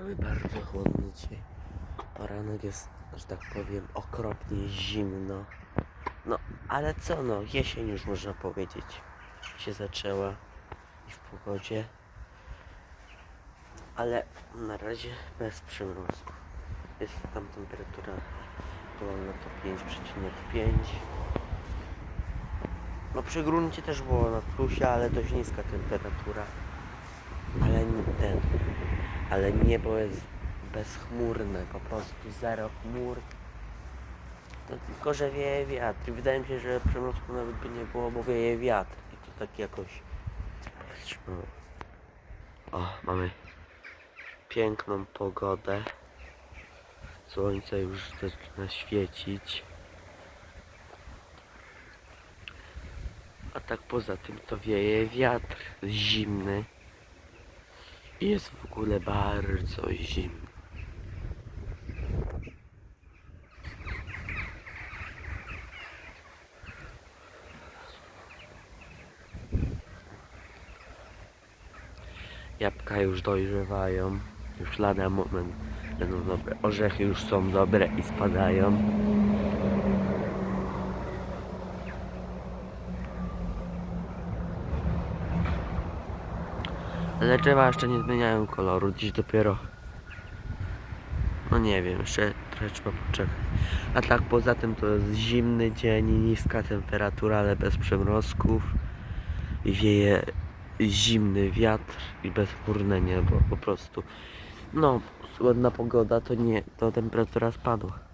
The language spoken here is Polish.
Mamy bardzo chłodny dzisiaj. Poranek jest, że tak powiem, okropnie zimno. No, ale co no, jesień już można powiedzieć. Się zaczęła i w pogodzie. Ale na razie bez przymrozku. Jest tam temperatura aktualna to 5,5. No przy gruncie też było na plusie, ale dość niska temperatura. Ale nie. Ale niebo jest bezchmurne, po prostu zero chmur. To tylko, że wieje wiatr. I wydaje mi się, że przymrozku nawet by nie było, bo wieje wiatr. I to tak jakoś... O, mamy piękną pogodę. Słońce już zaczyna świecić. A tak poza tym to wieje wiatr zimny. Jest w ogóle bardzo zimno. Jabłka już dojrzewają. Już lada moment będą dobre. Orzechy już są dobre i spadają. Ale drzewa jeszcze nie zmieniają koloru, dziś dopiero. No nie wiem, jeszcze trochę trzeba poczekać. A tak poza tym to jest zimny dzień, niska temperatura, ale bez przymrozków. I wieje zimny wiatr i bezchmurne niebo po prostu. No, ładna pogoda to nie, to temperatura spadła.